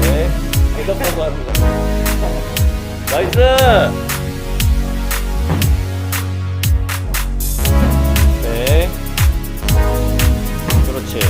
네, 대답 보고 하는 거. 나이스. 네. 그렇지.